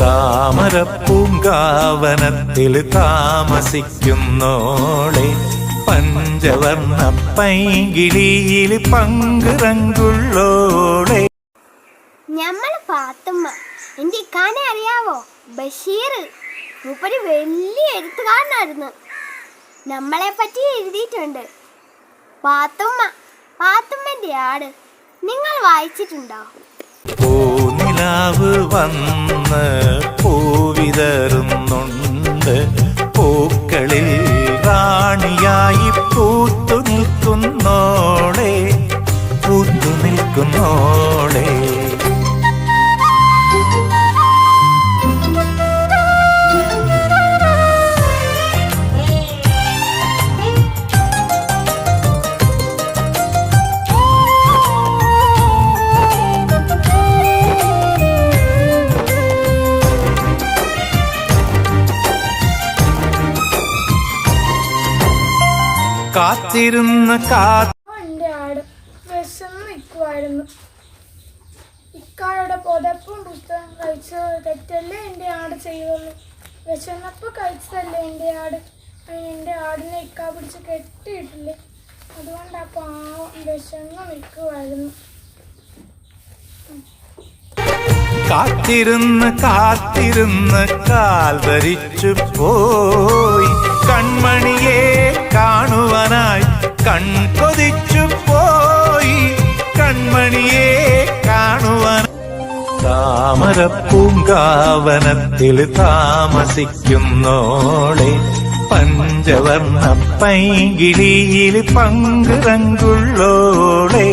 താമരപ്പൂങ്കാവനത്തിൽ താമസിക്കുന്നോളെ പഞ്ചവർണ പൈകിളിയിൽ പങ്കുറങ്കുള്ളോളെ. ഞമ്മൾ പാത്തുമ്മ എന്റെ ഇക്കാനെ അറിയാവോ? ബഷീർ മൂപ്പര് വലിയ എഴുത്തുകാരനായിരുന്നു. നമ്മളെ പറ്റി എഴുതിയിട്ടുണ്ട്. പാത്തുമ്മ പാത്തുമ്മന്റെ ആട്. നിങ്ങൾ വായിച്ചിട്ടുണ്ടോ? പൂനിലാവ് വന്ന് പൂവിതറുന്നുണ്ട്. പൂക്കളിൽ റാണിയായി പൂത്തു നിൽക്കുന്നോളെ പൂത്തു നിൽക്കുന്നോളെ കാത്തിരുന്ന് കാ എന്റെ ആട് വിശന്ന് നിൽക്കുമായിരുന്നു ഇക്കായുടെ പുതപ്പും പുസ്തകം കഴിച്ചത് തെറ്റല്ലേ എന്റെ ആട് ചെയ്തുള്ളൂ വിശന്നപ്പോൾ കഴിച്ചതല്ലേ എന്റെ ആട്? അതിന് എന്റെ ആടിനെ ഇക്ക പിടിച്ച് കെട്ടിയിട്ടില്ലേ? അതുകൊണ്ട് ആ പാവം വിശന്ന് നിൽക്കുമായിരുന്നു കാത്തിരുന്ന് കാത്തിരുന്ന് കാൽ ധരിച്ചു പോയി കൺകൊതിച്ചു പോയി കൺമണിയെ കാണുവാൻ. താമരപ്പൂങ്കാവനത്തിൽ താമസിക്കുന്നോളെ പഞ്ചവർണ പൈകിളിയിൽ പങ്കുറങ്കുള്ളോളെ